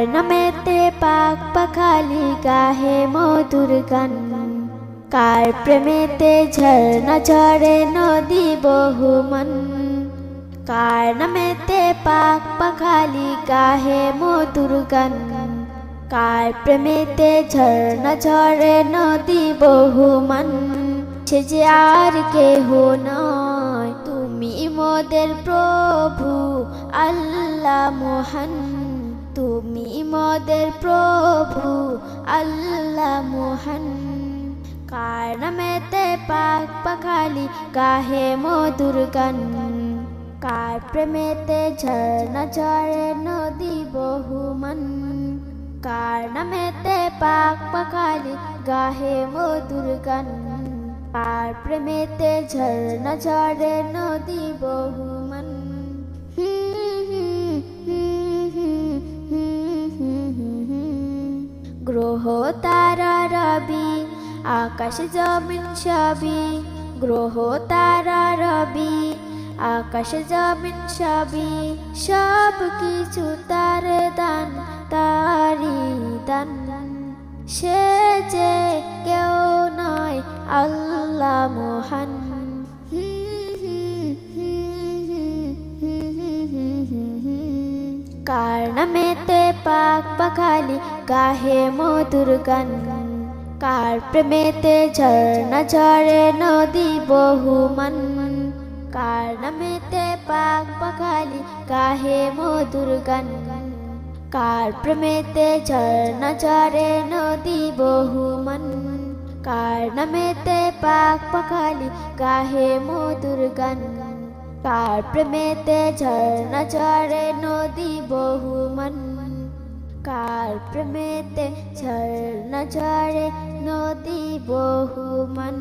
নামেতে পাক পাখালি গাহে মধুর গান কার প্রেমেতে ঝর্ণা ঝরে নদী বহুমন। কার নামেতে পাক পাখালি গাহে মধুর গান কার প্রেমেতে ঝর্ণা ঝরে নদী বহুমন। সে যে আর কেহ নয়, তুমি মোদের প্রভু, আল্লাহ মোহন। তুমি মোদের প্রভু, আল্লাহ মোহন। কার নামেতে পাক পাখালি, গাহে মধুর গান। কার প্রেমেতে ঝর্ণা ঝরে নদী বহুমন। কার নামেতে পাক পাখালি, গাহে মধুর গান। কার প্রেমেতে ঝর্ণা ঝরে নদী বহুমন। গ্রহ, তারা রবি, আকাশ জমিন সবই। গ্রহ, তারা রবি, আকাশ জমিন সবই। সব কিছু তার দান তারি দান। সে যে কেউ নয়, আল্লাহ মহান। কার নামেতে পাক পাখালি গাহে মধুর গান কার প্রেমেতে ঝর্ণা ঝরে নদী বহুমন কার নামেতে পাক পাখালি গাহে মধুর গান কার প্রেমেতে ঝর্ণা ঝরে নদী বহুমন কার নামেতে পাক পাখালি গাহে মধুর গান কার প্রেমেতে ঝর্ণা ঝরে নদী বহুমন কার প্রেমেতে ঝর্ণা ঝরে নদী বহুমন